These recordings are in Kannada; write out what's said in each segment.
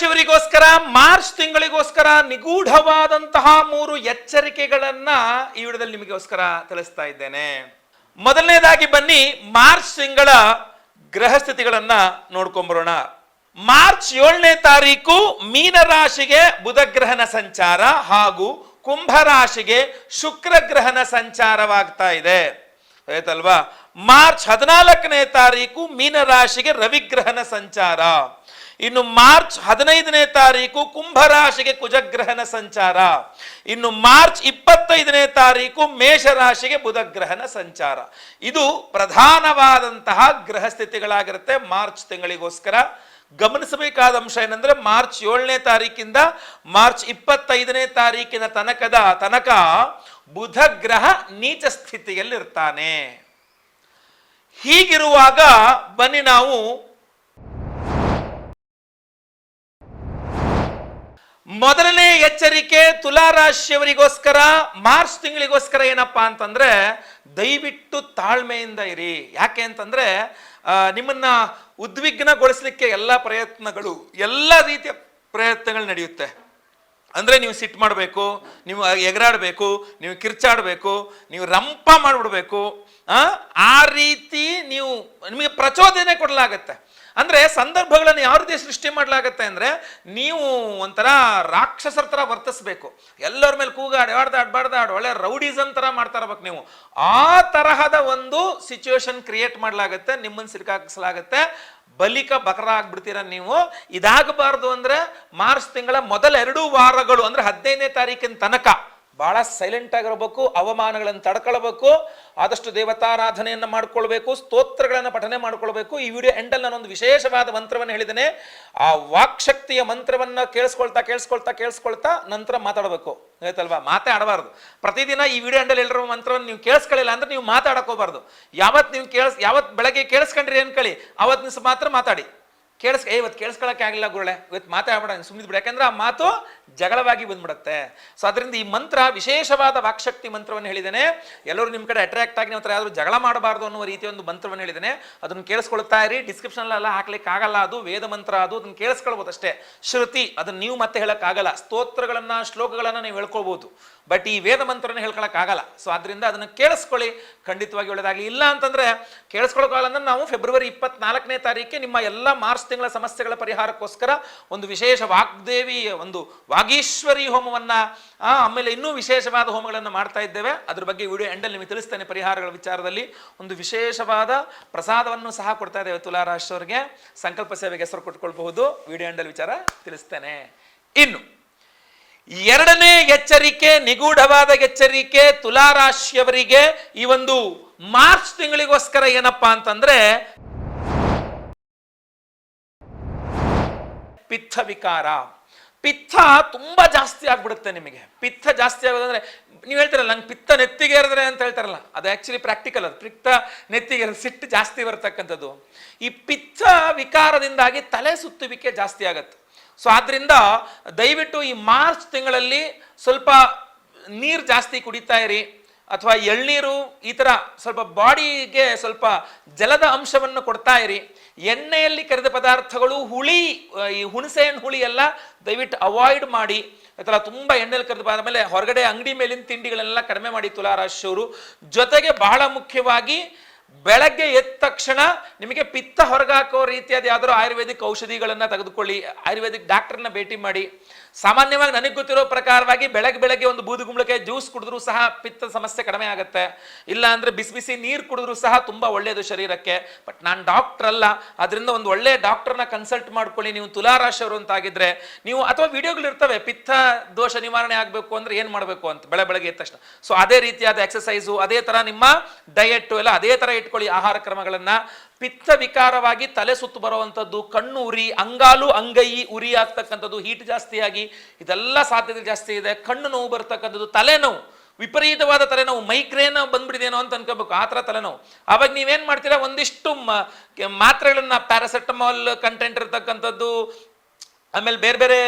ರಾಶಿಯವರಿಗೋಸ್ಕರ, ಮಾರ್ಚ್ ತಿಂಗಳಿಗೋಸ್ಕರ ನಿಗೂಢವಾದಂತಹ ಮೂರು ಎಚ್ಚರಿಕೆಗಳನ್ನ ಈ ವಿಡಿಯೋದಲ್ಲಿ ನಿಮಗೋಸ್ಕರ ತಿಳಿಸ್ತಾ ಇದ್ದೇನೆ. ಮೊದಲನೇದಾಗಿ ಬನ್ನಿ, ಮಾರ್ಚ್ ತಿಂಗಳ ಗ್ರಹ ಸ್ಥಿತಿಗಳನ್ನ ನೋಡ್ಕೊಂಬರೋಣ. ಮಾರ್ಚ್ ಏಳನೇ ತಾರೀಕು ಮೀನ ರಾಶಿಗೆ ಬುಧ ಗ್ರಹನ ಸಂಚಾರ ಹಾಗೂ ಕುಂಭ ರಾಶಿಗೆ ಶುಕ್ರ ಗ್ರಹನ ಸಂಚಾರವಾಗ್ತಾ ಇದೆ. ಆಯ್ತಲ್ವಾ? ಮಾರ್ಚ್ ಹದಿನಾಲ್ಕನೇ ತಾರೀಕು ಮೀನ ರಾಶಿಗೆ ರವಿಗ್ರಹನ ಸಂಚಾರ. ಇನ್ನು ಮಾರ್ಚ್ ಹದಿನೈದನೇ ತಾರೀಕು ಕುಂಭರಾಶಿಗೆ ಕುಜಗ್ರಹಣ ಸಂಚಾರ. ಇನ್ನು ಮಾರ್ಚ್ ಇಪ್ಪತ್ತೈದನೇ ತಾರೀಕು ಮೇಷರಾಶಿಗೆ ಬುಧಗ್ರಹಣ ಸಂಚಾರ. ಇದು ಪ್ರಧಾನವಾದಂತಹ ಗ್ರಹ ಸ್ಥಿತಿಗಳಾಗಿರುತ್ತೆ ಮಾರ್ಚ್ ತಿಂಗಳಿಗೋಸ್ಕರ. ಗಮನಿಸಬೇಕಾದ ಅಂಶ ಏನಂದ್ರೆ ಮಾರ್ಚ್ ಏಳನೇ ತಾರೀಕಿಂದ ಮಾರ್ಚ್ ಇಪ್ಪತ್ತೈದನೇ ತಾರೀಕಿನ ತನಕದ ತನಕ ಬುಧ ಗ್ರಹ ನೀಚ ಸ್ಥಿತಿಯಲ್ಲಿರ್ತಾನೆ. ಹೀಗಿರುವಾಗ ಬನ್ನಿ ನಾವು ಮೊದಲನೇ ಎಚ್ಚರಿಕೆ ತುಲಾ ರಾಶಿಯವರಿಗೋಸ್ಕರ ಮಾರ್ಚ್ ತಿಂಗಳಿಗೋಸ್ಕರ ಏನಪ್ಪಾ ಅಂತಂದ್ರೆ, ದಯವಿಟ್ಟು ತಾಳ್ಮೆಯಿಂದ ಇರಿ. ಯಾಕೆ ಅಂತಂದ್ರೆ ನಿಮ್ಮನ್ನ ಉದ್ವಿಗ್ನಗೊಳಿಸಲಿಕ್ಕೆ ಎಲ್ಲ ಪ್ರಯತ್ನಗಳು, ಎಲ್ಲ ರೀತಿಯ ಪ್ರಯತ್ನಗಳು ನಡೆಯುತ್ತೆ. ಅಂದ್ರೆ ನೀವು ಸಿಟ್ಟು ಮಾಡಬೇಕು, ನೀವು ಎಗರಾಡಬೇಕು, ನೀವು ಕಿರ್ಚಾಡಬೇಕು, ನೀವು ರಂಪ ಮಾಡಿಬಿಡ್ಬೇಕು ಆ ರೀತಿ ನೀವು ನಿಮಗೆ ಪ್ರಚೋದನೆ ಕೊಡಲಾಗತ್ತೆ. ಅಂದ್ರೆ ಸಂದರ್ಭಗಳನ್ನು ಯಾವ ರೀತಿ ಸೃಷ್ಟಿ ಮಾಡಲಾಗತ್ತೆ ಅಂದ್ರೆ ನೀವು ಒಂಥರ ರಾಕ್ಷಸರ ಥರ ವರ್ತಿಸ್ಬೇಕು. ಎಲ್ಲರ ಮೇಲೆ ಕೂಗಾಡಿ ಆಡ್ದಾಡ್ಬಾರ್ದು ಆಡು, ಒಳ್ಳೆ ರೌಡಿಸಮ್ ತರ ಮಾಡ್ತಾ ಇರ್ಬೇಕು ನೀವು. ಆ ತರಹದ ಒಂದು ಸಿಚುವೇಶನ್ ಕ್ರಿಯೇಟ್ ಮಾಡಲಾಗತ್ತೆ ನಿಮ್ಮನ್ನು ಸಿಲುಕಾಕಿಸಲಾಗತ್ತೆ ಬಲಿಕ ಬಕರ ಆಗ್ಬಿಡ್ತೀರ ನೀವು. ಇದಾಗಬಾರ್ದು ಅಂದ್ರೆ ಮಾರ್ಚ್ ತಿಂಗಳ ಮೊದಲ ಎರಡು ವಾರಗಳು, ಅಂದ್ರೆ ಹದಿನೈದನೇ ತಾರೀಕಿನ ತನಕ. ಬಹಳ ಸೈಲೆಂಟ್ ಆಗಿರಬೇಕು, ಅವಮಾನಗಳನ್ನು ತಡ್ಕೊಳ್ಬೇಕು, ಆದಷ್ಟು ದೇವತಾರಾಧನೆಯನ್ನು ಮಾಡ್ಕೊಳ್ಬೇಕು, ಸ್ತೋತ್ರಗಳನ್ನು ಪಠನೆ ಮಾಡ್ಕೊಳ್ಬೇಕು. ಈ ವಿಡಿಯೋ ಎಂಡಲ್ಲಿ ನಾನೊಂದು ವಿಶೇಷವಾದ ಮಂತ್ರವನ್ನು ಹೇಳಿದ್ದೇನೆ. ಆ ವಾಕ್ಶಕ್ತಿಯ ಮಂತ್ರವನ್ನು ಕೇಳಿಸ್ಕೊಳ್ತಾ ಕೇಳಿಸ್ಕೊಳ್ತಾ ಕೇಳಿಸ್ಕೊಳ್ತಾ ನಂತರ ಮಾತಾಡಬೇಕು. ಆಯ್ತಲ್ವಾ? ಮಾತೇ ಆಡಬಾರ್ದು ಪ್ರತಿದಿನ ಈ ವಿಡಿಯೋ ಎಂಡಲ್ಲಿ ಹೇಳಿರೋ ಮಂತ್ರವನ್ನು ನೀವು ಕೇಳಿಸ್ಕೊಳ್ಳಿಲ್ಲ ಅಂದ್ರೆ ನೀವು ಮಾತಾಡೋಕೋಬಾರ್ದು ಯಾವತ್ತು ನೀವು ಕೇಳಿಸ್ ಯಾವತ್ತು ಬೆಳಗ್ಗೆ ಕೇಳಿಸ್ಕೊಂಡ್ರಿ ಅನ್ಕೊಳ್ಳಿ ಅವತ್ತು ನಿಮಿಷ ಮಾತ್ರ ಮಾತಾಡಿ. ಕೇಳಿಸ್ ಏ ಇವತ್ತು ಕೇಳಿಸ್ಕೊಳಕ್ಕೆ ಆಗಿಲ್ಲ ಗುರುಳೆ ಇವತ್ತು ಮಾತಾಡಬೇಡ ಸುಮ್ಮನೆ ಬಿಡು ಯಾಕಂದ್ರೆ ಆ ಮಾತು ಜಗಳವಾಗಿ ಬಂದ್ಬಿಡುತ್ತೆ. ಸೊ ಅದರಿಂದ ಈ ಮಂತ್ರ, ವಿಶೇಷವಾದ ವಾಕ್ಶಕ್ತಿ ಮಂತ್ರವನ್ನು ಹೇಳಿದ್ದೇನೆ. ಎಲ್ಲರೂ ನಿಮ್ಮ ಕಡೆ ಅಟ್ರಾಕ್ಟ್ ಆಗಿ ಹತ್ರ ಯಾರು ಜಗಳ ಮಾಡಬಾರ್ದು ಅನ್ನುವ ರೀತಿಯ ಒಂದು ಮಂತ್ರವನ್ನು ಹೇಳಿದ್ದೇನೆ. ಅದನ್ನು ಕೇಳಿಸ್ಕೊಳ್ತಾ ಇರಿ. ಡಿಸ್ಕ್ರಿಪ್ಷನ್ ಎಲ್ಲ ಹಾಕ್ಲಿಕ್ಕೆ ಆಗಲ್ಲ ಅದು, ವೇದ ಮಂತ್ರ ಅದು, ಅದನ್ನು ಕೇಳಿಸ್ಕೊಳ್ಬೋದು ಅಷ್ಟೇ. ಶ್ರುತಿ, ಅದನ್ನು ನೀವು ಮತ್ತೆ ಹೇಳಕ್ಕಾಗಲ್ಲ ಸ್ತೋತ್ರಗಳನ್ನು, ಶ್ಲೋಕಗಳನ್ನು ನೀವು ಹೇಳ್ಕೊಳ್ಬೋದು. ಬಟ್ ಈ ವೇದ ಮಂತ್ರನ ಹೇಳ್ಕೊಳಕ್ಕಾಗಲ್ಲ ಸೊ ಅದರಿಂದ ಅದನ್ನು ಕೇಳಿಸ್ಕೊಳ್ಳಿ. ಖಂಡಿತವಾಗಿ ಒಳ್ಳೆದಾಗಲಿ. ಇಲ್ಲ ಅಂತಂದ್ರೆ ಕೇಳಿಸ್ಕೊಳಕ್ಕಾಗಲ್ಲ ಅಂದ್ರೆ ನಾವು ಫೆಬ್ರವರಿ ಇಪ್ಪತ್ನಾಲ್ಕನೇ ತಾರೀಕಿಗೆ ನಿಮ್ಮ ಎಲ್ಲ ಮಾರ್ಚ್ ತಿಂಗಳ ಸಮಸ್ಯೆಗಳ ಪರಿಹಾರಕ್ಕೋಸ್ಕರ ಒಂದು ವಿಶೇಷ ವಾಗ್ದೇವಿ, ಒಂದು ವಾಗೀಶ್ವರಿ ಹೋಮವನ್ನ ಆಮೇಲೆ ಇನ್ನೂ ವಿಶೇಷವಾದ ಹೋಮಗಳನ್ನು ಮಾಡ್ತಾ ಇದ್ದೇವೆ. ಅದ್ರ ಬಗ್ಗೆ ವಿಡಿಯೋ ಎಂಡಲ್ಲಿ ನಿಮಗೆ ತಿಳಿಸ್ತೇನೆ ಪರಿಹಾರಗಳ ವಿಚಾರದಲ್ಲಿ. ಒಂದು ವಿಶೇಷವಾದ ಪ್ರಸಾದವನ್ನು ಸಹ ಕೊಡ್ತಾ ಇದ್ದೇವೆ ತುಲಾರಾಶಿಯವರಿಗೆ ಸಂಕಲ್ಪ ಸೇವೆಗೆ ಹೆಸರು ಕೊಟ್ಕೊಳ್ಬಹುದು. ವಿಡಿಯೋ ಎಂಡಲ್ಲಿ ವಿಚಾರ ತಿಳಿಸ್ತೇನೆ. ಇನ್ನು, ಎರಡನೇ ಎಚ್ಚರಿಕೆ, ನಿಗೂಢವಾದ ಎಚ್ಚರಿಕೆ ತುಲಾರಾಶಿಯವರಿಗೆ ಈ ಒಂದು ಮಾರ್ಚ್ ತಿಂಗಳಿಗೋಸ್ಕರ ಏನಪ್ಪಾ ಅಂತಂದ್ರೆ ಪಿತ್ತ ವಿಕಾರ ಪಿತ್ತ ತುಂಬ ಜಾಸ್ತಿ ಆಗ್ಬಿಡುತ್ತೆ ನಿಮಗೆ. ಪಿತ್ತ ಜಾಸ್ತಿ ಆಗೋದಂದ್ರೆ, ನೀವು ಹೇಳ್ತಾರಲ್ಲ, ನಂಗೆ ಪಿತ್ತ ನೆತ್ತಿಗೆ ಏರಿದ್ರೆ ಅಂತ ಹೇಳ್ತಾರಲ್ಲ, ಅದು ಆ್ಯಕ್ಚುಲಿ ಪ್ರಾಕ್ಟಿಕಲ್ ಅದು. ಪಿತ್ತ ನೆತ್ತಿಗೆ ಸಿಟ್ಟು ಜಾಸ್ತಿ ಬರ್ತಕ್ಕಂಥದ್ದು. ಈ ಪಿತ್ತ ವಿಕಾರದಿಂದಾಗಿ ತಲೆ ಸುತ್ತುವಿಕೆ ಜಾಸ್ತಿ ಆಗತ್ತೆ. ಸೊ ಆದ್ರಿಂದ ದಯವಿಟ್ಟು ಈ ಮಾರ್ಚ್ ತಿಂಗಳಲ್ಲಿ ಸ್ವಲ್ಪ ನೀರು ಜಾಸ್ತಿ ಕುಡಿತಾ ಇರಿ. ಅಥವಾ ಎಳ್ನೀರು ಈ ಥರ ಸ್ವಲ್ಪ ಬಾಡಿಗೆ ಸ್ವಲ್ಪ ಜಲದ ಅಂಶವನ್ನು ಕೊಡ್ತಾ ಇರಿ. ಎಣ್ಣೆಯಲ್ಲಿ ಕರೆದ ಪದಾರ್ಥಗಳು ಹುಳಿ ಈ ಹುಣಸೆ ಹಣ್ಣು ಹುಳಿ ಎಲ್ಲ ದಯವಿಟ್ಟು ಅವಾಯ್ಡ್ ಮಾಡಿ. ಈ ಥರ ತುಂಬ ಎಣ್ಣೆಯಲ್ಲಿ ಕರೆದು ಆದಮೇಲೆ ಹೊರಗಡೆ ಅಂಗಡಿ ಮೇಲಿನ ತಿಂಡಿಗಳೆಲ್ಲ ಕಡಿಮೆ ಮಾಡಿ ತುಲಾರಾಶಿಯವರು ಜೊತೆಗೆ ಬಹಳ ಮುಖ್ಯವಾಗಿ ಬೆಳಗ್ಗೆ ಎದ್ದ ತಕ್ಷಣ ನಿಮಗೆ ಪಿತ್ತ ಹೊರಗಾಕೋ ರೀತಿಯಾದ ಯಾವ್ದಾದ್ರು ಆಯುರ್ವೇದಿಕ್ ಔಷಧಿಗಳನ್ನ ತೆಗೆದುಕೊಳ್ಳಿ, ಆಯುರ್ವೇದಿಕ್ ಡಾಕ್ಟರ್ನ ಭೇಟಿ ಮಾಡಿ. ಸಾಮಾನ್ಯವಾಗಿ ನನಗೆ ಗೊತ್ತಿರೋ ಪ್ರಕಾರವಾಗಿ ಬೆಳಗ್ಗೆ ಬೆಳಗ್ಗೆ ಒಂದು ಬೂದು ಕುಂಬಳಕಾಯಿ ಜ್ಯೂಸ್ ಕುಡಿದ್ರೂ ಸಹ ಪಿತ್ತ ಸಮಸ್ಯೆ ಕಡಿಮೆ ಆಗುತ್ತೆ. ಇಲ್ಲ ಅಂದ್ರೆ ಬಿಸಿ ಬಿಸಿ ನೀರು ಕುಡಿದ್ರೂ ಸಹ ತುಂಬಾ ಒಳ್ಳೆಯದು ಶರೀರಕ್ಕೆ. ಬಟ್ ನಾನು ಡಾಕ್ಟರ್ ಅಲ್ಲ ಅದರಿಂದ ಒಂದು ಒಳ್ಳೆ ಡಾಕ್ಟರ್ನ ಕನ್ಸಲ್ಟ್ ಮಾಡ್ಕೊಳ್ಳಿ. ನೀವು ತುಲಾರಾಶಿಯವರು ಅಂತ ಆಗಿದ್ರೆ ನೀವು ಅಥವಾ ವಿಡಿಯೋಗಳು ಇರ್ತವೆ, ಪಿತ್ತ ದೋಷ ನಿವಾರಣೆ ಆಗಬೇಕು ಅಂದ್ರೆ ಏನು ಮಾಡಬೇಕು ಅಂತ ಬೆಳೆ ಬೆಳಗ್ಗೆ ಎದ್ದ ತಕ್ಷಣ. ಸೊ ಅದೇ ರೀತಿಯಾದ ಎಕ್ಸಸೈಸು ಅದೇ ತರ ನಿಮ್ಮ ಡಯಟ್ ಎಲ್ಲ ಅದೇ ತರ ಇಟ್ಕೊಳ್ಳಿ ಆಹಾರ ಕ್ರಮಗಳನ್ನ. ಪಿತ್ತ ವಿಕಾರವಾಗಿ ತಲೆ ಸುತ್ತು ಬರುವಂಥದ್ದು ಕಣ್ಣು ಉರಿ, ಅಂಗಾಲು, ಅಂಗೈ ಉರಿ ಆಗ್ತಕ್ಕಂಥದ್ದು ಹೀಟ್ ಜಾಸ್ತಿಯಾಗಿ ಇದೆಲ್ಲ ಸಾಧ್ಯತೆ ಜಾಸ್ತಿ ಇದೆ. ಕಣ್ಣು ನೋವು ಬರ್ತಕ್ಕಂಥದ್ದು ತಲೆನೋವು. ವಿಪರೀತವಾದ ತಲೆನೋವು, ಮೈಗ್ರೇನ್ ಬಂದ್ಬಿಡಿದೇನೋ ಅಂತ ಅನ್ಕೋಬೇಕು, ಆ ಥರ ತಲೆನೋವು. ಅವಾಗ ನೀವೇನು ಮಾಡ್ತೀರಾ? ಒಂದಿಷ್ಟು ಮಾತ್ರೆಗಳನ್ನು, ಪ್ಯಾರಾಸೆಟಮಾಲ್ ಕಂಟೆಂಟ್ ಇರ್ತಕ್ಕಂಥದ್ದು ಆಮೇಲೆ ಬೇರೆ ಬೇರೆ,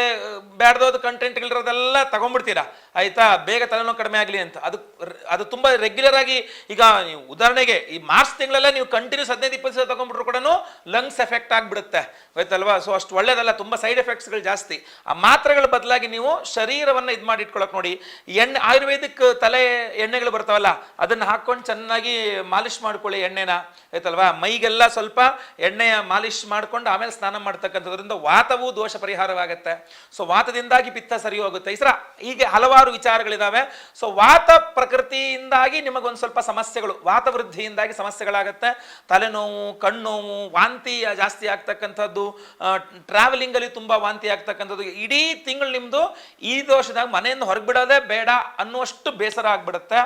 ಬ್ಯಾಡ್ದೋದು ಕಂಟೆಂಟ್ಗಳಿರೋದೆಲ್ಲ ತಗೊಂಡ್ಬಿಡ್ತೀರಾ? ಆಯ್ತಾ? ಬೇಗ ತಲೆನೋವು ಕಡಿಮೆ ಆಗಲಿ ಅಂತ. ಅದು ಅದು ತುಂಬ ರೆಗ್ಯುಲರ್ ಆಗಿ ಈಗ ನೀವು ಉದಾಹರಣೆಗೆ ಈ ಮಾರ್ಚ್ ತಿಂಗಳೆಲ್ಲ ನೀವು ಕಂಟಿನ್ಯೂಸ್ ಹದಿನೈದು, ಇಪ್ಪತ್ತು ಸಾವಿರ ತಗೊಂಡ್ಬಿಟ್ರು ಕೂಡ ಲಂಗ್ಸ್ ಎಫೆಕ್ಟ್ ಆಗಿಬಿಡುತ್ತೆ. ಆಯ್ತಲ್ವಾ ಸೊ ಅಷ್ಟು ಒಳ್ಳೇದಲ್ಲ. ತುಂಬ ಸೈಡ್ ಎಫೆಕ್ಟ್ಸ್ಗಳು ಜಾಸ್ತಿ. ಆ ಮಾತ್ರೆಗಳ ಬದಲಾಗಿ ನೀವು ಶರೀರವನ್ನು ಇದು ಮಾಡಿ ಇಟ್ಕೊಳ್ಳೋಕೆ ನೋಡಿ. ಎಣ್ಣೆ, ಆಯುರ್ವೇದಿಕ್ ತಲೆ ಎಣ್ಣೆಗಳು ಬರ್ತಾವಲ್ಲ, ಅದನ್ನು ಹಾಕ್ಕೊಂಡು ಚೆನ್ನಾಗಿ ಮಾಲಿಶ್ ಮಾಡ್ಕೊಳ್ಳಿ ಎಣ್ಣೆನ. ಆಯ್ತಲ್ವಾ ಮೈಗೆಲ್ಲ ಸ್ವಲ್ಪ ಎಣ್ಣೆಯ ಮಾಲಿಶ್ ಮಾಡ್ಕೊಂಡು ಆಮೇಲೆ ಸ್ನಾನ ಮಾಡ್ತಕ್ಕಂಥದ್ರಿಂದ ವಾತವೂ ದೋಷ ಪರಿಹಾರವಾಗುತ್ತೆ. ಸೊ ವಾತದಿಂದಾಗಿ ಪಿತ್ತ ಸರಿ ಹೋಗುತ್ತೆ ಈ ಸರ ಹೀಗೆ ಹಲವಾರು ವಿಚಾರಗಳಿದಾವೆ. ಸೊ ವಾತ ಪ್ರಕೃತಿಯಿಂದಾಗಿ ನಿಮಗೊಂದು ಸ್ವಲ್ಪ ಸಮಸ್ಯೆಗಳು, ವಾತ ವೃದ್ಧಿಯಿಂದಾಗಿ ಸಮಸ್ಯೆಗಳಾಗುತ್ತೆ. ತಲೆನೋವು, ಕಣ್ಣೋವು ವಾಂತಿ ಜಾಸ್ತಿ ಆಗ್ತಕ್ಕಂಥದ್ದು ಟ್ರಾವೆಲಿಂಗ್ ಅಲ್ಲಿ ತುಂಬಾ ವಾಂತಿ ಆಗ್ತಕ್ಕಂಥದ್ದು. ಇಡೀ ತಿಂಗಳು ನಿಮ್ದು ಈ ದೋಷದಾಗ ಮನೆಯಿಂದ ಹೊರಗ್ಬಿಡೋದೇ ಬೇಡ ಅನ್ನುವಷ್ಟು ಬೇಸರ ಆಗ್ಬಿಡುತ್ತೆ.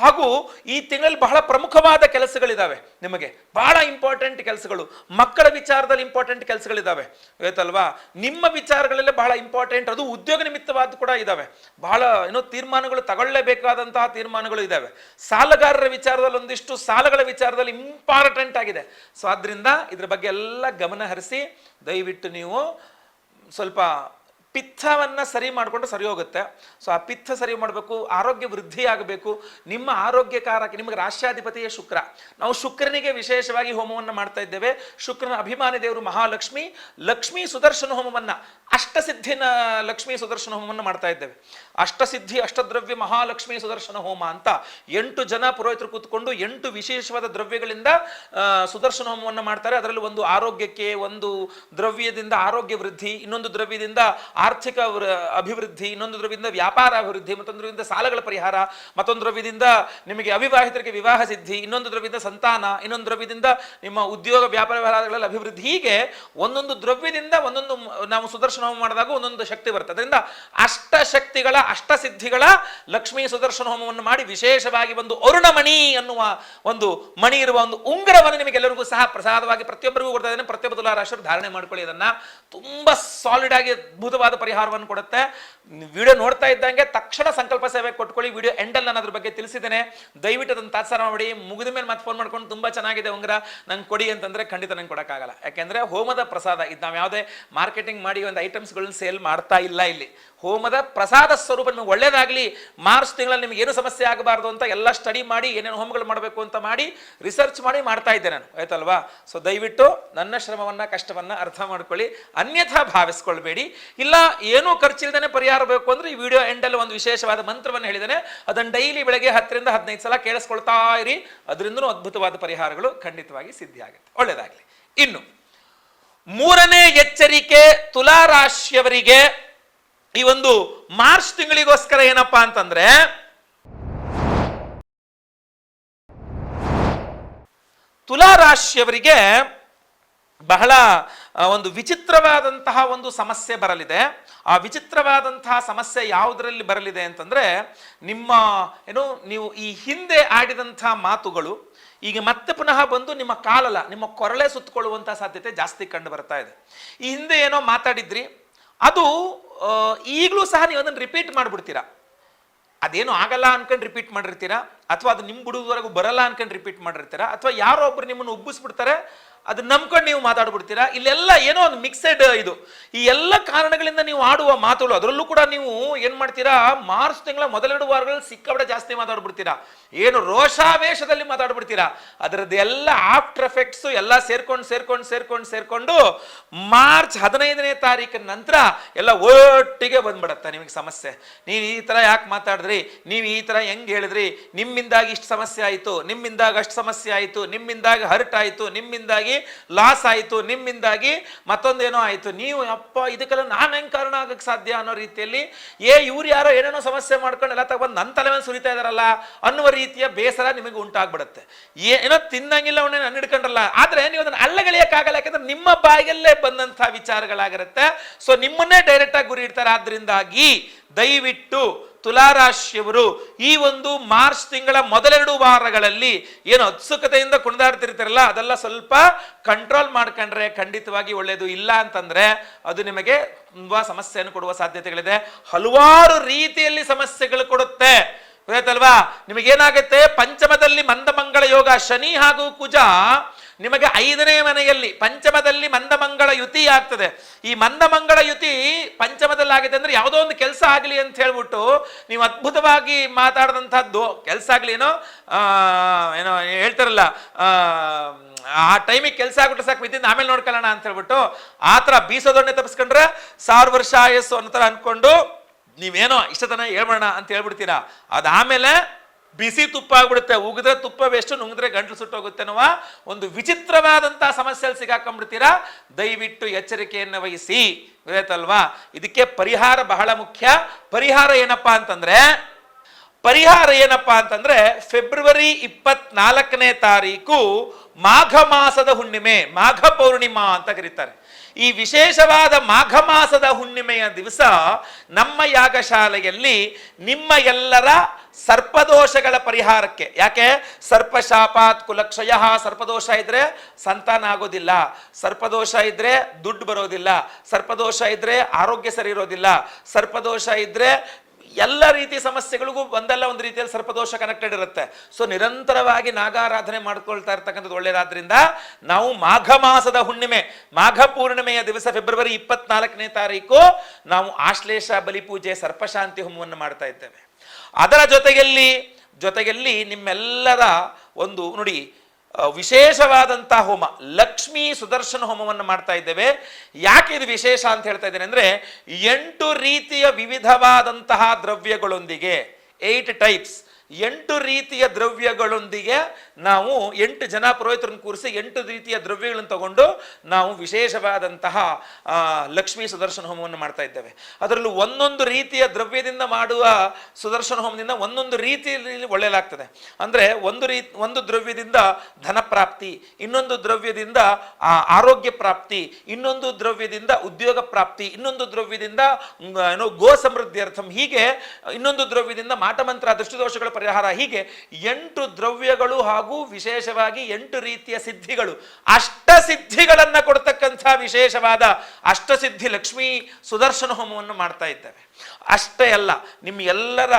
ಹಾಗೂ ಈ ತಿಂಗಳಲ್ಲಿ ಬಹಳ ಪ್ರಮುಖವಾದ ಕೆಲಸಗಳಿದಾವೆ ನಿಮಗೆ. ಬಹಳ ಇಂಪಾರ್ಟೆಂಟ್ ಕೆಲಸಗಳು. ಮಕ್ಕಳ ವಿಚಾರದಲ್ಲಿ ಇಂಪಾರ್ಟೆಂಟ್ ಕೆಲಸಗಳಿದಾವೆ. ಗೊತ್ತಲ್ವಾ? ನಿಮ್ಮ ವಿಚಾರಗಳಲ್ಲೇ ಬಹಳ ಇಂಪಾರ್ಟೆಂಟ್ ಅದು ಉದ್ಯೋಗ ನಿಮಿತ್ತವಾದ ಕೂಡ ಇದಾವೆ. ಬಹಳ ಏನೋ ತೀರ್ಮಾನಗಳು ತಗೊಳ್ಳೇಬೇಕಾದಂತಹ ತೀರ್ಮಾನಗಳು ಇದಾವೆ. ಸಾಲಗಾರರ ವಿಚಾರದಲ್ಲಿ ಒಂದಿಷ್ಟು ಸಾಲಗಳ ವಿಚಾರದಲ್ಲಿ ಇಂಪಾರ್ಟೆಂಟ್ ಆಗಿದೆ. ಸೊ ಆದ್ದರಿಂದ ಇದ್ರ ಬಗ್ಗೆ ಎಲ್ಲ ಗಮನ ಹರಿಸಿ ದಯವಿಟ್ಟು ನೀವು ಸ್ವಲ್ಪ ಪಿತ್ತವನ್ನ ಸರಿ ಮಾಡಿಕೊಂಡು ಸರಿ ಹೋಗುತ್ತೆ. ಸೊ ಆ ಪಿತ್ತ ಸರಿ ಮಾಡಬೇಕು, ಆರೋಗ್ಯ ವೃದ್ಧಿ ಆಗಬೇಕು. ನಿಮ್ಮ ಆರೋಗ್ಯಕಾರಕ್ಕೆ ನಿಮಗೆ ರಾಷ್ಟ್ರಾಧಿಪತಿಯೇ ಶುಕ್ರ. ನಾವು ಶುಕ್ರನಿಗೆ ವಿಶೇಷವಾಗಿ ಹೋಮವನ್ನು ಮಾಡ್ತಾ ಇದ್ದೇವೆ. ಶುಕ್ರನ ಅಭಿಮಾನಿ ದೇವರು ಮಹಾಲಕ್ಷ್ಮಿ. ಲಕ್ಷ್ಮೀ ಸುದರ್ಶನ ಹೋಮವನ್ನ, ಅಷ್ಟಸಿದ್ಧಿನ ಲಕ್ಷ್ಮೀ ಸುದರ್ಶನ ಹೋಮವನ್ನು ಮಾಡ್ತಾ ಇದ್ದೇವೆ. ಅಷ್ಟಸಿದ್ಧಿ, ಅಷ್ಟದ್ರವ್ಯ ಮಹಾಲಕ್ಷ್ಮೀ ಸುದರ್ಶನ ಹೋಮ ಅಂತ ಎಂಟು ಜನ ಪುರೋಹಿತರು ಕೂತ್ಕೊಂಡು ಎಂಟು ವಿಶೇಷವಾದ ದ್ರವ್ಯಗಳಿಂದ ಸುದರ್ಶನ ಹೋಮವನ್ನು ಮಾಡ್ತಾರೆ. ಅದರಲ್ಲಿ ಒಂದು ಆರೋಗ್ಯಕ್ಕೆ, ಒಂದು ದ್ರವ್ಯದಿಂದ ಆರೋಗ್ಯ ವೃದ್ಧಿ, ಇನ್ನೊಂದು ದ್ರವ್ಯದಿಂದ ಆರ್ಥಿಕ ಅಭಿವೃದ್ಧಿ, ಇನ್ನೊಂದು ದ್ರವ್ಯದಿಂದ ವ್ಯಾಪಾರ ಅಭಿವೃದ್ಧಿ, ಮತ್ತೊಂದು ದ್ರವ್ಯದಿಂದ ಸಾಲಗಳ ಪರಿಹಾರ, ಮತ್ತೊಂದು ದ್ರವ್ಯದಿಂದ ನಿಮಗೆ ಅವಿವಾಹಿತರಿಗೆ ವಿವಾಹ ಸಿದ್ಧಿ, ಇನ್ನೊಂದು ದ್ರವ್ಯದಿಂದ ಸಂತಾನ, ಇನ್ನೊಂದು ದ್ರವ್ಯದಿಂದ ನಿಮ್ಮ ಉದ್ಯೋಗ ವ್ಯಾಪಾರ ವ್ಯವಹಾರಗಳಲ್ಲಿ ಅಭಿವೃದ್ಧಿ. ಹೀಗೆ ಒಂದೊಂದು ದ್ರವ್ಯದಿಂದ ಒಂದೊಂದು ನಾವು ಸುದರ್ಶನ ಹೋಮ ಮಾಡಿದಾಗ ಒಂದೊಂದು ಶಕ್ತಿ ಬರುತ್ತೆ. ಅದರಿಂದ ಅಷ್ಟ ಶಕ್ತಿಗಳ, ಅಷ್ಟ ಸಿದ್ಧಿಗಳ ಲಕ್ಷ್ಮೀ ಸುದರ್ಶನ ಹೋಮವನ್ನು ಮಾಡಿ ವಿಶೇಷವಾಗಿ ಒಂದು ಅರುಣಮಣಿ ಅನ್ನುವ ಒಂದು ಮಣಿ ಇರುವ ಒಂದು ಉಂಗುರವನ್ನು ನಿಮಗೆಲ್ಲರಿಗೂ ಸಹ ಪ್ರಸಾದವಾಗಿ ಪ್ರತಿಯೊಬ್ಬರಿಗೂ ಕೊಡ್ತಾ ಇದ್ದೇನೆ. ಪ್ರತಿಯೊಬ್ಬ ಧಾರಣೆ ಮಾಡ್ಕೊಳ್ಳಿ. ಇದನ್ನ ತುಂಬಾ ಸಾಲಿಡ್ ಆಗಿ ಅದ್ಭುತವಾದ ಪರಿಹಾರವನ್ನು ಕೊಡುತ್ತೆ. ವಿಡಿಯೋ ನೋಡ್ತಾ ಇದ್ದಂಗೆ ತಕ್ಷಣ ಸಂಕಲ್ಪ ಸೇವೆ ಕೊಟ್ಕೊಳ್ಳಿ. ವಿಡಿಯೋ ಎಂಡಲ್ಲಿ ನಾನು ಅದ್ರ ಬಗ್ಗೆ ತಿಳಿಸಿದ್ದೇನೆ. ದಯವಿಟ್ಟು ಅದನ್ನು ತಾತ್ಸಾರ ಮಾಡಿ. ಮುಗಿದ ಮೇಲೆ ಮತ್ತೆ ಫೋನ್ ಮಾಡ್ಕೊಂಡು ತುಂಬಾ ಚೆನ್ನಾಗಿದೆ ಉಂಗ್ರ. ನಂಗೆ ಕೊಡಿ ಅಂತಂದ್ರೆ ಖಂಡಿತ ನಂಗೆ ಕೊಡೋಕ್ಕಾಗಲ್ಲ. ಯಾಕೆಂದ್ರೆ ಹೋಮದ ಪ್ರಸಾದ, ಇದು ನಾವು ಯಾವುದೇ ಮಾರ್ಕೆಟಿಂಗ್ ಮಾಡಿ ಒಂದು ಐಟಮ್ಸ್ಗಳನ್ನ ಸೇಲ್ ಮಾಡ್ತಾ ಇಲ್ಲ ಇಲ್ಲಿ. ಹೋಮದ ಪ್ರಸಾದ ಸ್ವರೂಪ ನಿಮಗೆ ಒಳ್ಳೇದಾಗಲಿ, ಮಾರ್ಚ್ ತಿಂಗಳಲ್ಲಿ ನಿಮ್ಗೆ ಏನು ಸಮಸ್ಯೆ ಆಗಬಾರ್ದು ಅಂತ ಎಲ್ಲ ಸ್ಟಡಿ ಮಾಡಿ, ಏನೇನು ಹೋಮಗಳು ಮಾಡಬೇಕು ಅಂತ ಮಾಡಿ ರಿಸರ್ಚ್ ಮಾಡಿ ಮಾಡ್ತಾ ಇದ್ದೆ ನಾನು. ಆಯ್ತಲ್ವಾ? ಸೊ ದಯವಿಟ್ಟು ನನ್ನ ಶ್ರಮವನ್ನ, ಕಷ್ಟವನ್ನ ಅರ್ಥ ಮಾಡ್ಕೊಳ್ಳಿ. ಅನ್ಯಥಾ ಭಾವಿಸ್ಕೊಳ್ಬೇಡಿ. ಇಲ್ಲ, ಏನೂ ಖರ್ಚಿಲ್ದೇ ಪರಿಹಾರ ಬೇಕು ಅಂದ್ರೆ ಈ ವಿಡಿಯೋ ಎಂಡಲ್ಲಿ ಒಂದು ವಿಶೇಷವಾದ ಮಂತ್ರವನ್ನು ಹೇಳಿದ್ದೇನೆ. ಅದನ್ನು ಡೈಲಿ ಬೆಳಗ್ಗೆ ಹತ್ತರಿಂದ ಹದಿನೈದು ಸಲ ಕೇಳಿಸ್ಕೊಳ್ತಾ ಇರಿ. ಅದರಿಂದನೂ ಅದ್ಭುತವಾದ ಪರಿಹಾರಗಳು ಖಂಡಿತವಾಗಿ ಸಿದ್ಧಿಯಾಗುತ್ತೆ. ಒಳ್ಳೇದಾಗಲಿ. ಇನ್ನು, ಮೂರನೇ ಎಚ್ಚರಿಕೆ ತುಲಾರಾಶಿಯವರಿಗೆ ಈ ಒಂದು ಮಾರ್ಚ್ ತಿಂಗಳಿಗೋಸ್ಕರ ಏನಪ್ಪಾ ಅಂತಂದ್ರೆ, ತುಲಾ ರಾಶಿಯವರಿಗೆ ಬಹಳ ಒಂದು ವಿಚಿತ್ರವಾದಂತಹ ಒಂದು ಸಮಸ್ಯೆ ಬರಲಿದೆ. ಆ ವಿಚಿತ್ರವಾದಂತಹ ಸಮಸ್ಯೆ ಯಾವುದರಲ್ಲಿ ಬರಲಿದೆ ಅಂತಂದ್ರೆ, ನಿಮ್ಮ, ಏನು, ನೀವು ಈ ಹಿಂದೆ ಆಡಿದಂತಹ ಮಾತುಗಳು, ಈಗ ಮತ್ತೆ ಪುನಃ ಬಂದು ನಿಮ್ಮ ಕಾಲಲ್ಲ, ನಿಮ್ಮ ಕೊರಳೆ ಸುತ್ತಕೊಳ್ಳುವಂತಹ ಸಾಧ್ಯತೆ ಜಾಸ್ತಿ ಕಂಡು ಬರ್ತಾ ಇದೆ. ಈ ಹಿಂದೆ ಏನೋ ಮಾತಾಡಿದ್ರಿ, ಅದು ಈಗಲೂ ಸಹ ನೀವು ಅದನ್ನು ರಿಪೀಟ್ ಮಾಡಿಬಿಡ್ತೀರಾ? ಅದೇನು ಆಗಲ್ಲ ಅನ್ಕೊಂಡು ರಿಪೀಟ್ ಮಾಡಿರ್ತೀರಾ? ಅಥವಾ ಅದು ನಿಮ್ಮ ಬಿಡುವವರೆಗೂ ಬರಲ್ಲ ಅನ್ಕೊಂಡು ರಿಪೀಟ್ ಮಾಡಿರ್ತೀರಾ? ಅಥವಾ ಯಾರೋ ಒಬ್ರು ನಿಮ್ಮನ್ನು ಉಬ್ಬಿಸ್ಬಿಡ್ತಾರೆ ಅದು ನಂಬ್ಕೊಂಡು ನೀವು ಮಾತಾಡ್ಬಿಡ್ತೀರಾ? ಇಲ್ಲೆಲ್ಲ ಏನೋ ಒಂದು ಮಿಕ್ಸೆಡ್ ಇದು. ಈ ಎಲ್ಲ ಕಾರಣಗಳಿಂದ ನೀವು ಆಡುವ ಮಾತುಗಳು, ಅದರಲ್ಲೂ ಕೂಡ ನೀವು ಏನು ಮಾಡ್ತೀರಾ? ಮಾರ್ಚ್ ತಿಂಗಳ ಮೊದಲೆರಡು ವಾರಗಳಲ್ಲಿ ಸಿಕ್ಕಾಬಿಡ ಜಾಸ್ತಿ ಮಾತಾಡ್ಬಿಡ್ತೀರಾ? ಏನು ರೋಷಾವೇಶದಲ್ಲಿ ಮಾತಾಡ್ಬಿಡ್ತೀರಾ? ಅದರದ್ದು ಎಲ್ಲ ಆಫ್ಟರ್ ಎಫೆಕ್ಟ್ಸ್ ಎಲ್ಲ ಸೇರ್ಕೊಂಡು ಸೇರ್ಕೊಂಡು ಸೇರ್ಕೊಂಡು ಸೇರ್ಕೊಂಡು ಮಾರ್ಚ್ ಹದಿನೈದನೇ ತಾರೀಕಿನ ನಂತರ ಎಲ್ಲ ಒಟ್ಟಿಗೆ ಬಂದ್ಬಿಡತ್ತೆ ನಿಮಗೆ ಸಮಸ್ಯೆ. ನೀವು ಈ ಥರ ಯಾಕೆ ಮಾತಾಡಿದ್ರಿ? ನೀವು ಈ ಥರ ಹೆಂಗೆ ಹೇಳಿದ್ರಿ? ನಿಮ್ಮಿಂದಾಗಿ ಇಷ್ಟು ಸಮಸ್ಯೆ ಆಯಿತು, ನಿಮ್ಮಿಂದಾಗಿ ಅಷ್ಟು ಸಮಸ್ಯೆ ಆಯಿತು, ನಿಮ್ಮಿಂದಾಗಿ ಹರ್ಟ್ ಆಯಿತು, ನಿಮ್ಮಿಂದಾಗಿ ಲಾಸ್ ಆಯಿತು, ನಿಮ್ಮಿಂದಾಗಿ ಮತ್ತೊಂದೇನೋ ಆಯಿತು. ನೀವು ಅಪ್ಪ, ಇದಕ್ಕೆಲ್ಲ ನಾನು ಹೆಂಗೆ ಕಾರಣ ಆಗಕ್ಕೆ ಸಾಧ್ಯ ಅನ್ನೋ ರೀತಿಯಲ್ಲಿ, ಏ, ಇವ್ರು ಯಾರೋ ಏನೇನೋ ಸಮಸ್ಯೆ ಮಾಡ್ಕೊಂಡು ಎಲ್ಲ ತಗೊಂಡು ನನ್ನ ತಲೆ ಮೇಲೆ ಸುರಿತಾ ಇದಾರಲ್ಲ ಅನ್ನುವ ರೀತಿಯ ಬೇಸರ ನಿಮಗೆ ಉಂಟಾಗ್ಬಿಡುತ್ತೆ. ಏನೋ ತಿನ್ನಂಗಿಲ್ಲ ಅವನೇ ನನ್ನ ಹಿಡ್ಕೊಂಡ್ರಲ್ಲ. ಆದ್ರೆ ನೀವು ಅದನ್ನ ಅಲ್ಲಗಳಿಯಕ್ಕಾಗಲ್ಲ ಯಾಕಂದ್ರೆ ನಿಮ್ಮ ಬಾಯಲ್ಲೇ ಬಂದಂಥ ವಿಚಾರಗಳಾಗಿರುತ್ತೆ. ಸೊ ನಿಮ್ಮನ್ನೇ ಡೈರೆಕ್ಟಾಗಿ ಗುರಿ ಇಡ್ತಾರೆ. ಆದ್ರಿಂದಾಗಿ ದಯವಿಟ್ಟು ತುಲಾರಾಶಿಯವರು ಈ ಒಂದು ಮಾರ್ಚ್ ತಿಂಗಳ ಮೊದಲೆರಡು ವಾರಗಳಲ್ಲಿ ಏನು ಉತ್ಸುಕತೆಯಿಂದ ಕುಣಿದಾಡ್ತಿರ್ತಾರಲ್ಲ, ಅದೆಲ್ಲ ಸ್ವಲ್ಪ ಕಂಟ್ರೋಲ್ ಮಾಡ್ಕೊಂಡ್ರೆ ಖಂಡಿತವಾಗಿ ಒಳ್ಳೆಯದು ಇಲ್ಲ ಅಂತಂದರೆ ಅದು ನಿಮಗೆ ತುಂಬ ಸಮಸ್ಯೆಯನ್ನು ಕೊಡುವ ಸಾಧ್ಯತೆಗಳಿದೆ. ಹಲವಾರು ರೀತಿಯಲ್ಲಿ ಸಮಸ್ಯೆಗಳು ಕೊಡುತ್ತೆ. ಗೊತ್ತಾಯ್ತಲ್ವಾ? ನಿಮಗೇನಾಗುತ್ತೆ? ಪಂಚಮದಲ್ಲಿ ಮಂದಮಂಗಳ ಯೋಗ, ಶನಿ ಹಾಗೂ ಕುಜ ನಿಮಗೆ ಐದನೇ ಮನೆಯಲ್ಲಿ ಪಂಚಮದಲ್ಲಿ ಮಂದಮಂಗಳ ಯುತಿ ಆಗ್ತದೆ. ಈ ಮಂದಮಂಗಳ ಯುತಿ ಪಂಚಮದಲ್ಲಿ ಆಗಿದೆ ಅಂದ್ರೆ ಯಾವುದೋ ಒಂದು ಕೆಲಸ ಆಗಲಿ ಅಂತ ಹೇಳ್ಬಿಟ್ಟು ನೀವು ಅದ್ಭುತವಾಗಿ ಮಾತಾಡಿದಂಥದ್ದು. ಕೆಲಸ ಆಗಲಿ ಏನೋ ಏನೋ ಹೇಳ್ತಾರಲ್ಲ ಆ, ಟೈಮಿಗೆ ಕೆಲಸ ಆಗ್ಬಿಟ್ರೆ ಸಾಕು ಬಿದ್ದಿದ್ದು ಆಮೇಲೆ ನೋಡ್ಕೊಳ್ಳೋಣ ಅಂತ ಹೇಳ್ಬಿಟ್ಟು ಆ ಥರ ಬೀಸೋದೊಣ್ಣೆ ತಪ್ಪಿಸ್ಕೊಂಡ್ರೆ ಸಾವಿರ ವರ್ಷ ಆಯಸ್ಸು ಅನ್ನೋ ಥರ ಅಂದ್ಕೊಂಡು ನೀವೇನೋ ಇಷ್ಟತನ ಹೇಳ್ಬೋಣ ಅಂತ ಹೇಳ್ಬಿಡ್ತೀರಾ. ಅದಾಮೇಲೆ ಬಿಸಿ ತುಪ್ಪ ಆಗ್ಬಿಡುತ್ತೆ, ಉಗಿದ್ರೆ ತುಪ್ಪ ವೇಸ್ಟ್ ನುಂಗಿದ್ರೆ ಗಂಟಲು ಸುಟ್ಟೋಗುತ್ತೆ ಅನ್ನುವ ಒಂದು ವಿಚಿತ್ರವಾದಂತಹ ಸಮಸ್ಯೆಯಲ್ಲಿ ಸಿಗಾಕೊಂಡ್ಬಿಡ್ತೀರಾ? ದಯವಿಟ್ಟು ಎಚ್ಚರಿಕೆಯನ್ನು ವಹಿಸಿ. ಗೊತ್ತಾಯ್ತಲ್ವಾ? ಇದಕ್ಕೆ ಪರಿಹಾರ ಬಹಳ ಮುಖ್ಯ. ಪರಿಹಾರ ಏನಪ್ಪಾ ಅಂತಂದ್ರೆ, ಪರಿಹಾರ ಏನಪ್ಪಾ ಅಂತಂದ್ರೆ, ಫೆಬ್ರವರಿ ಇಪ್ಪತ್ನಾಲ್ಕನೇ ತಾರೀಕು ಮಾಘ ಮಾಸದ ಹುಣ್ಣಿಮೆ, ಮಾಘ ಪೌರ್ಣಿಮಾ ಅಂತ ಕರೀತಾರೆ. ಈ ವಿಶೇಷವಾದ ಮಾಘ ಮಾಸದ ಹುಣ್ಣಿಮೆಯ ದಿವಸ ನಮ್ಮ ಯಾಗಶಾಲೆಯಲ್ಲಿ ನಿಮ್ಮ ಎಲ್ಲರ ಸರ್ಪದೋಷಗಳ ಪರಿಹಾರಕ್ಕೆ. ಯಾಕೆ? ಸರ್ಪಶಾಪಾತ್ ಕುಲಕ್ಷಯ ಸರ್ಪದೋಷ ಇದ್ರೆ ಸಂತಾನ ಆಗೋದಿಲ್ಲ. ಸರ್ಪದೋಷ ಇದ್ರೆ ದುಡ್ಡು ಬರೋದಿಲ್ಲ. ಸರ್ಪದೋಷ ಇದ್ರೆ ಆರೋಗ್ಯ ಸರಿ ಇರೋದಿಲ್ಲ. ಸರ್ಪದೋಷ ಇದ್ರೆ ಎಲ್ಲ ರೀತಿ ಸಮಸ್ಯೆಗಳಿಗೂ ಒಂದಲ್ಲ ಒಂದು ರೀತಿಯಲ್ಲಿ ಸರ್ಪದೋಷ ಕನೆಕ್ಟೆಡ್ ಇರುತ್ತೆ. ಸೊ ನಿರಂತರವಾಗಿ ನಾಗಾರಾಧನೆ ಮಾಡ್ಕೊಳ್ತಾ ಇರ್ತಕ್ಕಂಥದ್ದು ಒಳ್ಳೆಯದಾದ್ರಿಂದ ನಾವು ಮಾಘ ಮಾಸದ ಹುಣ್ಣಿಮೆ, ಮಾಘ ಪೂರ್ಣಿಮೆಯ ದಿವಸ ಫೆಬ್ರವರಿ ಇಪ್ಪತ್ನಾಲ್ಕನೇ ತಾರೀಕು ನಾವು ಆಶ್ಲೇಷ ಬಲಿಪೂಜೆ ಸರ್ಪಶಾಂತಿ ಹೋಮವನ್ನು ಮಾಡ್ತಾ ಇದ್ದೇವೆ. ಅದರ ಜೊತೆಯಲ್ಲಿ ಜೊತೆಯಲ್ಲಿ ನಿಮ್ಮೆಲ್ಲರ ಒಂದು ನೋಡಿ ವಿಶೇಷವಾದಂತ ಹೋಮ, ಲಕ್ಷ್ಮೀ ಸುದರ್ಶನ ಹೋಮವನ್ನು ಮಾಡ್ತಾ ಇದ್ದೇವೆ. ಯಾಕೆ ಇದು ವಿಶೇಷ ಅಂತ ಹೇಳ್ತಾ ಇದ್ದೇನೆ ಅಂದ್ರೆ, ಎಂಟು ರೀತಿಯ ವಿವಿಧವಾದಂತಹ ದ್ರವ್ಯಗಳೊಂದಿಗೆ ಏಟ್ ಟೈಪ್ಸ್ ಎಂಟು ರೀತಿಯ ದ್ರವ್ಯಗಳೊಂದಿಗೆ ನಾವು ಎಂಟು ಜನ ಪುರೋಹಿತರನ್ನು ಕೂರಿಸಿ ಎಂಟು ರೀತಿಯ ದ್ರವ್ಯಗಳನ್ನು ತಗೊಂಡು ನಾವು ವಿಶೇಷವಾದಂತಹ ಲಕ್ಷ್ಮೀ ಸುದರ್ಶನ ಹೋಮವನ್ನು ಮಾಡ್ತಾ ಇದ್ದೇವೆ. ಅದರಲ್ಲೂ ಒಂದೊಂದು ರೀತಿಯ ದ್ರವ್ಯದಿಂದ ಮಾಡುವ ಸುದರ್ಶನ ಹೋಮದಿಂದ ಒಂದೊಂದು ರೀತಿಯಲ್ಲಿ ಒಳ್ಳೆಯಲಾಗ್ತದೆ. ಅಂದರೆ ಒಂದು ರೀ, ಒಂದು ದ್ರವ್ಯದಿಂದ ಧನ ಪ್ರಾಪ್ತಿ, ಇನ್ನೊಂದು ದ್ರವ್ಯದಿಂದ ಆರೋಗ್ಯ ಪ್ರಾಪ್ತಿ, ಇನ್ನೊಂದು ದ್ರವ್ಯದಿಂದ ಉದ್ಯೋಗ ಪ್ರಾಪ್ತಿ, ಇನ್ನೊಂದು ದ್ರವ್ಯದಿಂದ ಏನೋ ಗೋ ಸಮೃದ್ಧಿಯರ್ಥಂ ಹೀಗೆ, ಇನ್ನೊಂದು ದ್ರವ್ಯದಿಂದ ಮಾಟಮಂತ್ರ, ದೃಷ್ಟಿದೋಷಗಳ ಪರಿಹಾರ. ಹೀಗೆ ಎಂಟು ದ್ರವ್ಯಗಳು ಹಾಗೂ ವಿಶೇಷವಾಗಿ ಎಂಟು ರೀತಿಯ ಸಿದ್ಧಿಗಳು. ಅಷ್ಟ ಸಿದ್ಧಿಗಳನ್ನ ಕೊಡ್ತಕ್ಕಂಥ ವಿಶೇಷವಾದ ಅಷ್ಟಸಿದ್ಧಿ ಲಕ್ಷ್ಮೀ ಸುದರ್ಶನ ಹೋಮವನ್ನು ಮಾಡ್ತಾ ಇದ್ದೇವೆ. ಅಷ್ಟೇ ಅಲ್ಲ ನಿಮ್ಮ ಎಲ್ಲರ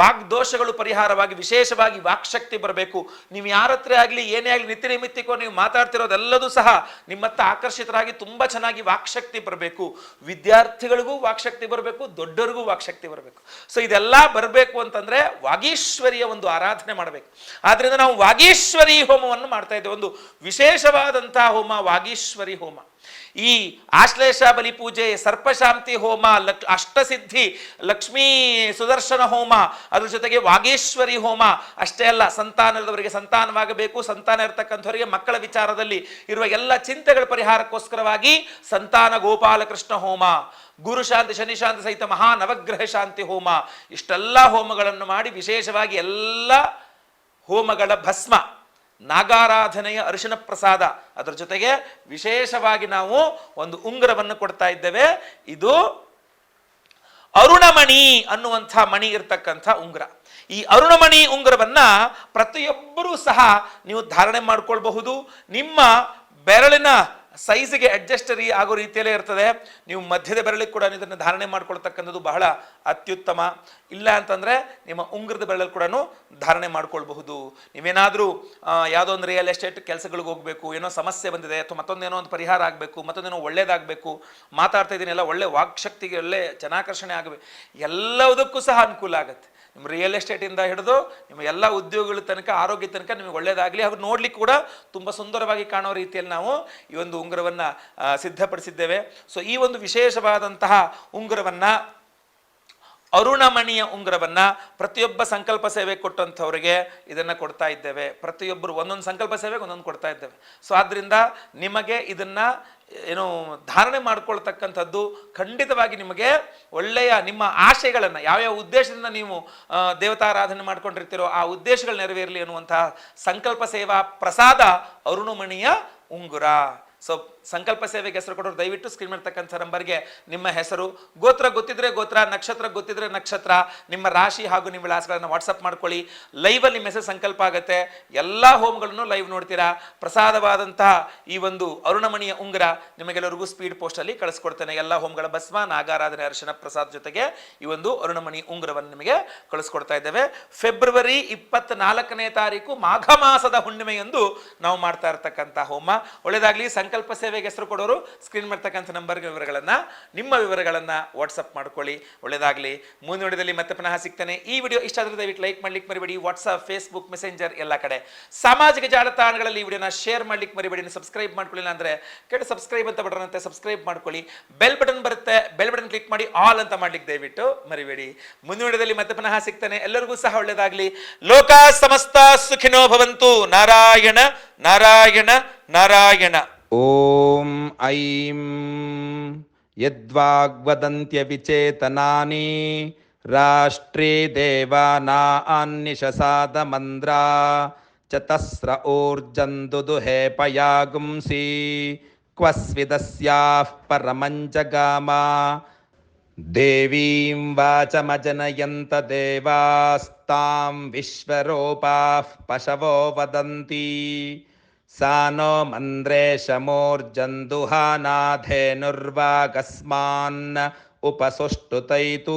ವಾಗ್ದೋಷಗಳು ಪರಿಹಾರವಾಗಿ ವಿಶೇಷವಾಗಿ ವಾಕ್ಶಕ್ತಿ ಬರಬೇಕು. ನೀವು ಯಾರ ಹತ್ರ ಆಗಲಿ, ಏನೇ ಆಗಲಿ, ನಿತ್ಯ ನಿಮಿತ್ತಿಕೋ ನೀವು ಮಾತಾಡ್ತಿರೋದೆಲ್ಲದೂ ಸಹ ನಿಮ್ಮತ್ತ ಆಕರ್ಷಿತರಾಗಿ ತುಂಬ ಚೆನ್ನಾಗಿ ವಾಕ್ಶಕ್ತಿ ಬರಬೇಕು. ವಿದ್ಯಾರ್ಥಿಗಳಿಗೂ ವಾಕ್ಶಕ್ತಿ ಬರಬೇಕು, ದೊಡ್ಡರಿಗೂ ವಾಕ್ಶಕ್ತಿ ಬರಬೇಕು. ಸೊ ಇದೆಲ್ಲ ಬರಬೇಕು ಅಂತಂದರೆ ವಾಗೀಶ್ವರಿಯ ಒಂದು ಆರಾಧನೆ ಮಾಡಬೇಕು. ಆದ್ದರಿಂದ ನಾವು ವಾಗೀಶ್ವರಿ ಹೋಮವನ್ನು ಮಾಡ್ತಾ ಇದ್ದೇವೆ. ಒಂದು ವಿಶೇಷವಾದಂತಹ ಹೋಮ ವಾಗೀಶ್ವರಿ ಹೋಮ. ಈ ಆಶ್ಲೇಷ ಬಲಿ ಪೂಜೆ, ಸರ್ಪಶಾಂತಿ ಹೋಮ, ಲಕ್, ಅಷ್ಟಸಿದ್ಧಿ, ಲಕ್ಷ್ಮೀ ಸುದರ್ಶನ ಹೋಮ, ಅದ್ರ ಜೊತೆಗೆ ವಾಗೇಶ್ವರಿ ಹೋಮ, ಅಷ್ಟೇ ಅಲ್ಲ ಸಂತಾನದವರಿಗೆ ಸಂತಾನವಾಗಬೇಕು. ಸಂತಾನ ಇರತಕ್ಕಂಥವರಿಗೆ ಮಕ್ಕಳ ವಿಚಾರದಲ್ಲಿ ಇರುವ ಎಲ್ಲ ಚಿಂತೆಗಳ ಪರಿಹಾರಕ್ಕೋಸ್ಕರವಾಗಿ ಸಂತಾನ ಗೋಪಾಲಕೃಷ್ಣ ಹೋಮ, ಗುರು ಶಾಂತಿ, ಶನಿ ಶಾಂತಿ ಸಹಿತ ಮಹಾ ನವಗ್ರಹ ಶಾಂತಿ ಹೋಮ, ಇಷ್ಟೆಲ್ಲ ಹೋಮಗಳನ್ನು ಮಾಡಿ ವಿಶೇಷವಾಗಿ ಎಲ್ಲ ಹೋಮಗಳ ಭಸ್ಮ. ನಾಗಾರಾಧನೆಯ ಅರಿಶಿನ ಪ್ರಸಾದ. ಅದರ ಜೊತೆಗೆ ವಿಶೇಷವಾಗಿ ನಾವು ಒಂದು ಉಂಗುರವನ್ನು ಕೊಡ್ತಾ ಇದ್ದೇವೆ. ಇದು ಅರುಣಮಣಿ ಅನ್ನುವಂಥ ಮಣಿ ಇರತಕ್ಕಂಥ ಉಂಗುರ. ಈ ಅರುಣಮಣಿ ಉಂಗುರವನ್ನ ಪ್ರತಿಯೊಬ್ಬರೂ ಸಹ ನೀವು ಧಾರಣೆ ಮಾಡಿಕೊಳ್ಬಹುದು. ನಿಮ್ಮ ಬೆರಳಿನ ಸೈಜ್ಗೆ ಅಡ್ಜಸ್ಟರಿ ಆಗೋ ರೀತಿಯಲ್ಲೇ ಇರ್ತದೆ. ನೀವು ಮಧ್ಯದ ಬೆರಳಿಗೆ ಕೂಡ ಇದನ್ನು ಧಾರಣೆ ಮಾಡ್ಕೊಳ್ತಕ್ಕಂಥದ್ದು ಬಹಳ ಅತ್ಯುತ್ತಮ. ಇಲ್ಲ ಅಂತಂದರೆ ನಿಮ್ಮ ಉಂಗುರದ ಬೆರಳಲ್ಲಿ ಕೂಡ ಧಾರಣೆ ಮಾಡ್ಕೊಳ್ಬಹುದು. ನೀವೇನಾದರೂ ಯಾವುದೋ ಒಂದು ರಿಯಲ್ ಎಸ್ಟೇಟ್ ಕೆಲಸಗಳಿಗೆ ಹೋಗಬೇಕು, ಏನೋ ಸಮಸ್ಯೆ ಬಂದಿದೆ, ಅಥವಾ ಮತ್ತೊಂದೇನೋ ಒಂದು ಪರಿಹಾರ ಆಗಬೇಕು, ಮತ್ತೊಂದೇನೋ ಒಳ್ಳೇದಾಗಬೇಕು, ಮಾತಾಡ್ತಾ ಇದ್ದೀನಿ ಎಲ್ಲ ಒಳ್ಳೆ ವಾಕ್ಶಕ್ತಿಗೆ ಒಳ್ಳೆ ಜನಾಕರ್ಷಣೆ ಆಗಬೇಕು, ಎಲ್ಲದಕ್ಕೂ ಸಹ ಅನುಕೂಲ ಆಗುತ್ತೆ. ನಿಮ್ಮ ರಿಯಲ್ ಎಸ್ಟೇಟಿಂದ ಹಿಡಿದು ನಿಮ್ಮ ಎಲ್ಲ ಉದ್ಯೋಗಗಳ ತನಕ ಆರೋಗ್ಯ ತನಕ ನಿಮಗೆ ಒಳ್ಳೆಯದಾಗಲಿ ಹಾಗೂ ನೋಡ್ಲಿಕ್ಕೆ ಕೂಡ ತುಂಬ ಸುಂದರವಾಗಿ ಕಾಣೋ ರೀತಿಯಲ್ಲಿ ನಾವು ಈ ಒಂದು ಉಂಗುರವನ್ನು ಸಿದ್ಧಪಡಿಸಿದ್ದೇವೆ. ಸೊ ಈ ಒಂದು ವಿಶೇಷವಾದಂತಹ ಉಂಗುರವನ್ನು ಅರುಣಮಣಿಯ ಉಂಗ್ರವನ್ನ ಪ್ರತಿಯೊಬ್ಬ ಸಂಕಲ್ಪ ಸೇವೆ ಕೊಟ್ಟಂಥವ್ರಿಗೆ ಇದನ್ನ ಕೊಡ್ತಾ ಇದ್ದೇವೆ. ಪ್ರತಿಯೊಬ್ಬರು ಒಂದೊಂದು ಸಂಕಲ್ಪ ಸೇವೆಗೆ ಒಂದೊಂದು ಕೊಡ್ತಾ ಇದ್ದೇವೆ. ಸೊ ಆದ್ರಿಂದ ನಿಮಗೆ ಇದನ್ನ ಏನು ಧಾರಣೆ ಮಾಡ್ಕೊಳ್ತಕ್ಕಂಥದ್ದು ಖಂಡಿತವಾಗಿ ನಿಮಗೆ ಒಳ್ಳೆಯ ನಿಮ್ಮ ಆಶಯಗಳನ್ನು ಯಾವ್ಯಾವ ಉದ್ದೇಶದಿಂದ ನೀವು ದೇವತಾರಾಧನೆ ಮಾಡ್ಕೊಂಡಿರ್ತೀರೋ ಆ ಉದ್ದೇಶಗಳು ನೆರವೇರಲಿ ಅನ್ನುವಂತಹ ಸಂಕಲ್ಪ ಸೇವಾ ಪ್ರಸಾದ ಅರುಣಮಣಿಯ ಉಂಗುರ. ಸೊ ಸಂಕಲ್ಪ ಸೇವೆಗೆ ಹೆಸರು ಕೊಡೋರು, ದಯವಿಟ್ಟು ಸ್ಕ್ರೀನ್ ಮಾಡ್ತಕ್ಕಂಥ ನಂಬರ್ಗೆ ನಿಮ್ಮ ಹೆಸರು. ಗೋತ್ರ ಗೊತ್ತಿದ್ರೆ ಗೋತ್ರ, ನಕ್ಷತ್ರ ಗೊತ್ತಿದ್ರೆ ನಕ್ಷತ್ರ. ನಿಮ್ಮ ರಾಶಿ ಹಾಗೂ ನಿಮ್ಮ ವಿಳಾಸಗಳನ್ನು ವಾಟ್ಸಪ್ ಮಾಡ್ಕೊಳ್ಳಿ. ಲೈವಲ್ಲಿ ನಿಮ್ಮ ಹೆಸರು ಸಂಕಲ್ಪ ಆಗುತ್ತೆ. ಎಲ್ಲ ಹೋಮ್ಗಳನ್ನು ಲೈವ್ ನೋಡ್ತೀರಾ. ಪ್ರಸಾದವಾದಂತಹ ಈ ಒಂದು ಅರುಣಮಣಿಯ ಉಂಗುರ ನಿಮಗೆಲ್ಲರಿಗೂ ಸ್ಪೀಡ್ ಪೋಸ್ಟಲ್ಲಿ ಕಳಿಸ್ಕೊಡ್ತೇನೆ. ಎಲ್ಲ ಹೋಮ್ಗಳ ಭಸ್ಮ, ನಾಗಾರಾಧನೆ, ಅರ್ಶನ, ಪ್ರಸಾದ್ ಜೊತೆಗೆ ಈ ಒಂದು ಅರುಣಮಣಿ ಉಂಗುರವನ್ನು ನಿಮಗೆ ಕಳಿಸ್ಕೊಡ್ತಾ ಇದ್ದೇವೆ. ಫೆಬ್ರವರಿ ಇಪ್ಪತ್ನಾಲ್ಕನೇ ತಾರೀಕು ಮಾಘ ಮಾಸದ ಹುಣ್ಣಿಮೆಯಂದು ನಾವು ಮಾಡ್ತಾ ಇರ್ತಕ್ಕಂಥ ಹೋಮ. ಒಳ್ಳೇದಾಗ್ಲಿ, ಸಂಕಲ್ಪ ಸೇವೆಗೆ ಹೆಸರು ಕೊಡೋರು ಸ್ಕ್ರೀನ್ ಮಾಡ್ತಕ್ಕಂಥ ನಂಬರ್ ವಿವರಗಳನ್ನ, ನಿಮ್ಮ ವಿವರಗಳನ್ನ ವಾಟ್ಸಪ್ ಮಾಡ್ಕೊಳ್ಳಿ. ಒಳ್ಳೆಯದಾಗಲಿ ವಿಡಿಯೋದಲ್ಲಿ ಮತ್ತೆ ಪುನಃ ಸಿಗ್ತಾನೆ. ಈ ವಿಡಿಯೋ ಇಷ್ಟ ಆದ್ರೆ ದಯವಿಟ್ಟು ಲೈಕ್ ಮಾಡ್ಲಿಕ್ಕೆ ಮರಿಬೇಡಿ. ವಾಟ್ಸಪ್ ಫೇಸ್ಬುಕ್ ಮೆಸೆಂಜರ್ ಎಲ್ಲ ಕಡೆ. ಸಾಮಾಜಿಕ ಜಾಲತಾಣಗಳಲ್ಲಿ ಈ ವಿಡಿಯೋನ ಶೇರ್ ಮಾಡ್ಲಿಕ್ಕೆ ಮರಿಬೇಡಿ. ಸಬ್ಸ್ಕ್ರೈಬ್ ಮಾಡ್ಕೊಳ್ಳಿಲ್ಲ ಅಂದ್ರೆ ಕೆಳಗೆ ಸಬ್ಸ್ಕ್ರೈಬ್ ಅಂತ ಬಟನ್ ಅಂತ ಸಬ್ಸ್ಕ್ರೈಬ್ ಮಾಡ್ಕೊಳ್ಳಿ. ಬೆಲ್ ಬಟನ್ ಬರುತ್ತೆ. ಬೆಲ್ ಬಟನ್ ಕ್ಲಿಕ್ ಮಾಡಿ ಆಲ್ ಅಂತ ಮಾಡ್ಲಿಕ್ಕೆ ದಯವಿಟ್ಟು ಮರಿಬೇಡಿ. ಮುಂದಿನ ವಿಡಿಯೋದಲ್ಲಿ ಮತ್ತೆ ಪುನಃ ಸಿಗ್ತಾನೆ. ಎಲ್ಲರಿಗೂ ಸಹ ಒಳ್ಳೆಯದಾಗಲಿ ಲೋಕ ಸಮಸ್ತ ಸುಖಿನೋ ಭವಂತು. ನಾರಾಯಣ ನಾರಾಯಣ ನಾರಾಯಣ. ॐ ऐं यद्वाग्वदन्त्यविचेतनानि राष्ट्रे देवानान्निशसादमन्द्रा चतस्र ऊर्जन्दुदुहे पयागुंसि क्व स्विदस्याः परमं जगामा देवीं वाचमजनयन्त देवास्तां विश्वरूपाः पशवो वदन्ति सा नो मन्द्रेशमूर्जन्दुहानाधेनुर्वागस्मान् उपसुष्टुतैतु